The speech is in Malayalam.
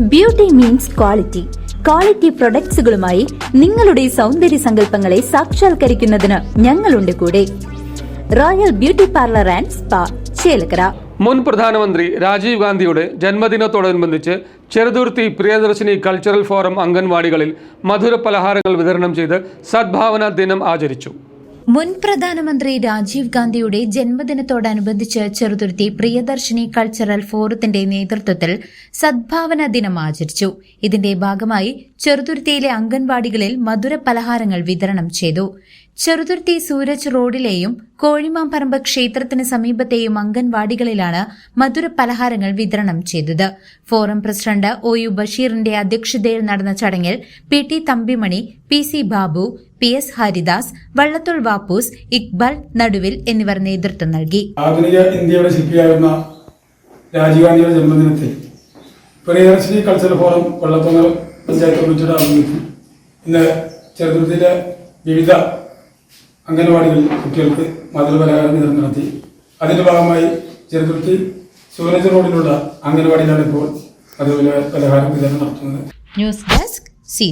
ബ്യൂട്ടി മീൻസ് ക്വാളിറ്റി ക്വാളിറ്റി പ്രൊഡക്ട്സുകളുമായി നിങ്ങളുടെ സൗന്ദര്യ സങ്കല്പങ്ങളെ സാക്ഷാത്കരിക്കുന്നതിന് ഞങ്ങളുണ്ട് കൂടെ. Royal Beauty Parlour and Spa Chelakkara. മുൻ പ്രധാനമന്ത്രി രാജീവ് ഗാന്ധിയുടെ ജന്മദിനത്തോടനുബന്ധിച്ച് ചെറുതുരുത്തി പ്രിയദർശിനി കൾച്ചറൽ ഫോറം അംഗൻവാടികളിൽ മധുര പലഹാരങ്ങൾ വിതരണം ചെയ്ത് സദ്ഭാവന ദിനം ആചരിച്ചു. മുൻ പ്രധാനമന്ത്രി രാജീവ് ഗാന്ധിയുടെ ജന്മദിനത്തോടനുബന്ധിച്ച് ചെറുതുരുത്തി പ്രിയദർശിനി കൾച്ചറൽ ഫോറത്തിന്റെ നേതൃത്വത്തിൽ സദ്ഭാവന ദിനം ആചരിച്ചു. ഇതിന്റെ ഭാഗമായി ചെറുതുരുത്തിയിലെ അംഗൻവാടികളിൽ മധുര പലഹാരങ്ങൾ വിതരണം ചെയ്തു. ചെറുതുരുത്തി സൂരജ് റോഡിലെയും കോഴിമാമ്പറമ്പ് ക്ഷേത്രത്തിന് സമീപത്തെയും അംഗൻവാടികളിലാണ് മധുര പലഹാരങ്ങൾ വിതരണം ചെയ്തത്. ഫോറം പ്രസിഡന്റ് ഒ യു ബഷീറിന്റെ അധ്യക്ഷതയിൽ നടന്ന ചടങ്ങിൽ P T Thampimani P C Babu P S Haridas Vallathol Vappoos Iqbal Naduvil എന്നിവർ നേതൃത്വം നൽകി. ആധുനിക ഇന്ത്യയുടെ ശില്പിയാകുന്ന രാജീവ് ജന്മദിനത്തിൽ പ്രിയദർശിനി കൾച്ചറൽ ഫോറം വള്ളത്തോൾ പഞ്ചായത്ത് കമ്മിറ്റിയുടെ ആഭിമുഖ്യത്തിൽ ഇന്ന് ചെറുതുരുത്തിയിലെ വിവിധ അംഗനവാടികളിൽ കുട്ടികൾക്ക് മധുര പലഹാരം വിതരണം നടത്തി. അതിന്റെ ഭാഗമായി ചെറുതുരുത്തി സൂരജ് റോഡിലുള്ള അംഗനവാടിയിലാണ് ഇപ്പോൾ മധുര പലഹാരം വിതരണം നടത്തുന്നത്. News desk C